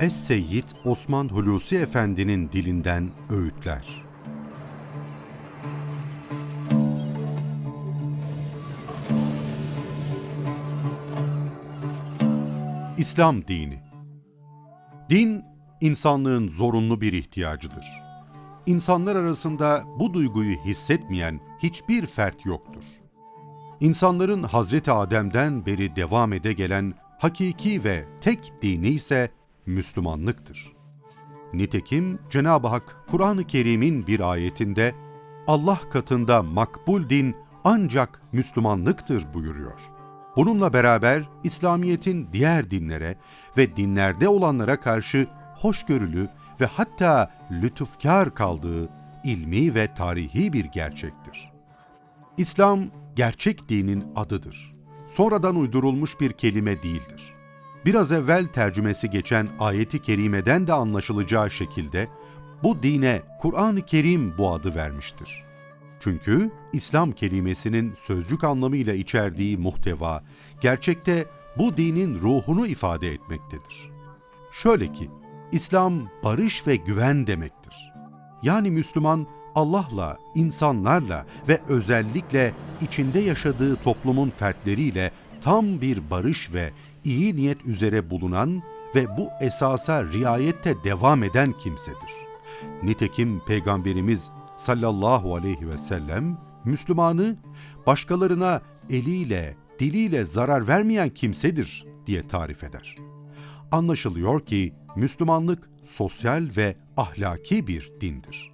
Es-Seyyid Osman Hulusi Efendi'nin dilinden öğütler. İslam dini Din, insanlığın zorunlu bir ihtiyacıdır. İnsanlar arasında bu duyguyu hissetmeyen hiçbir fert yoktur. İnsanların Hazreti Adem'den beri devam ede gelen hakiki ve tek dini ise Müslümanlıktır. Nitekim Cenab-ı Hak Kur'an-ı Kerim'in bir ayetinde Allah katında makbul din ancak Müslümanlıktır buyuruyor. Bununla beraber İslamiyet'in diğer dinlere ve dinlerde olanlara karşı hoşgörülü ve hatta lütufkar kaldığı ilmi ve tarihi bir gerçektir. İslam gerçek dinin adıdır. Sonradan uydurulmuş bir kelime değildir. Biraz evvel tercümesi geçen ayeti kerimeden de anlaşılacağı şekilde bu dine Kur'an-ı Kerim bu adı vermiştir. Çünkü İslam kelimesinin sözcük anlamıyla içerdiği muhteva gerçekte bu dinin ruhunu ifade etmektedir. Şöyle ki, İslam barış ve güven demektir. Yani Müslüman Allah'la, insanlarla ve özellikle içinde yaşadığı toplumun fertleriyle tam bir barış ve iyi niyet üzere bulunan ve bu esasa riayette devam eden kimsedir. Nitekim Peygamberimiz sallallahu aleyhi ve sellem Müslümanı başkalarına eliyle, diliyle zarar vermeyen kimsedir diye tarif eder. Anlaşılıyor ki Müslümanlık sosyal ve ahlaki bir dindir.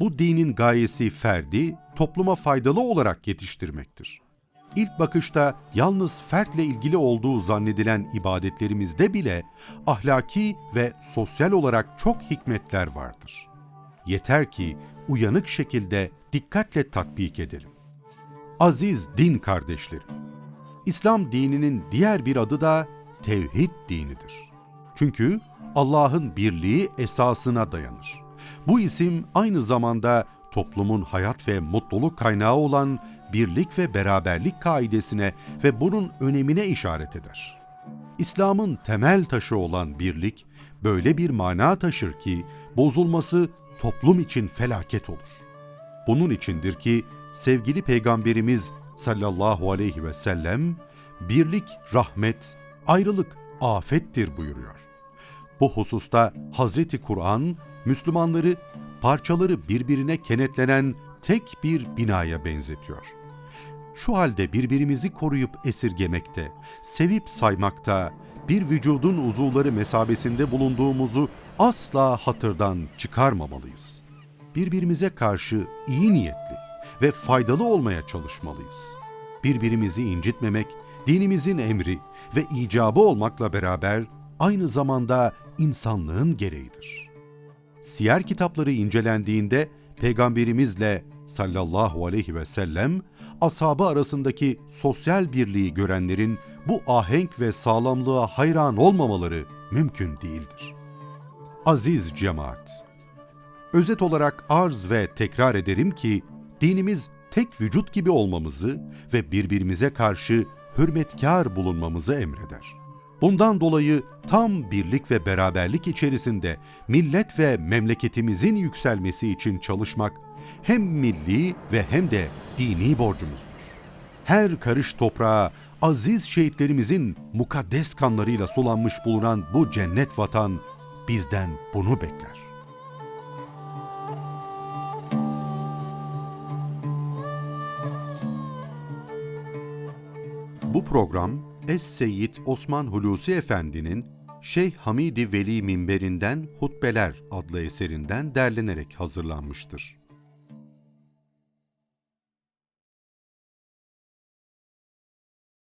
Bu dinin gayesi ferdi, topluma faydalı olarak yetiştirmektir. İlk bakışta yalnız fertle ilgili olduğu zannedilen ibadetlerimizde bile ahlaki ve sosyal olarak çok hikmetler vardır. Yeter ki uyanık şekilde dikkatle tatbik edelim. Aziz din kardeşlerim, İslam dininin diğer bir adı da tevhid dinidir. Çünkü Allah'ın birliği esasına dayanır. Bu isim aynı zamanda toplumun hayat ve mutluluk kaynağı olan birlik ve beraberlik kaidesine ve bunun önemine işaret eder. İslam'ın temel taşı olan birlik böyle bir mana taşır ki bozulması toplum için felaket olur. Bunun içindir ki sevgili peygamberimiz sallallahu aleyhi ve sellem birlik rahmet, ayrılık afettir buyuruyor. Bu hususta Hazreti Kur'an Müslümanları parçaları birbirine kenetlenen tek bir binaya benzetiyor. Şu halde birbirimizi koruyup esirgemekte, sevip saymakta, bir vücudun uzuvları mesabesinde bulunduğumuzu asla hatırdan çıkarmamalıyız. Birbirimize karşı iyi niyetli ve faydalı olmaya çalışmalıyız. Birbirimizi incitmemek, dinimizin emri ve icabı olmakla beraber aynı zamanda insanlığın gereğidir. Siyer kitapları incelendiğinde peygamberimizle sallallahu aleyhi ve sellem ashabı arasındaki sosyal birliği görenlerin bu ahenk ve sağlamlığa hayran olmamaları mümkün değildir. Aziz cemaat, özet olarak arz ve tekrar ederim ki dinimiz tek vücut gibi olmamızı ve birbirimize karşı hürmetkar bulunmamızı emreder. Bundan dolayı tam birlik ve beraberlik içerisinde millet ve memleketimizin yükselmesi için çalışmak hem milli ve hem de dini borcumuzdur. Her karış toprağa aziz şehitlerimizin mukaddes kanlarıyla sulanmış bulunan bu cennet vatan bizden bunu bekler. Bu program Es-Seyyid Osman Hulusi Efendi'nin Şeyh Hamidi Veli Minberinden Hutbeler adlı eserinden derlenerek hazırlanmıştır.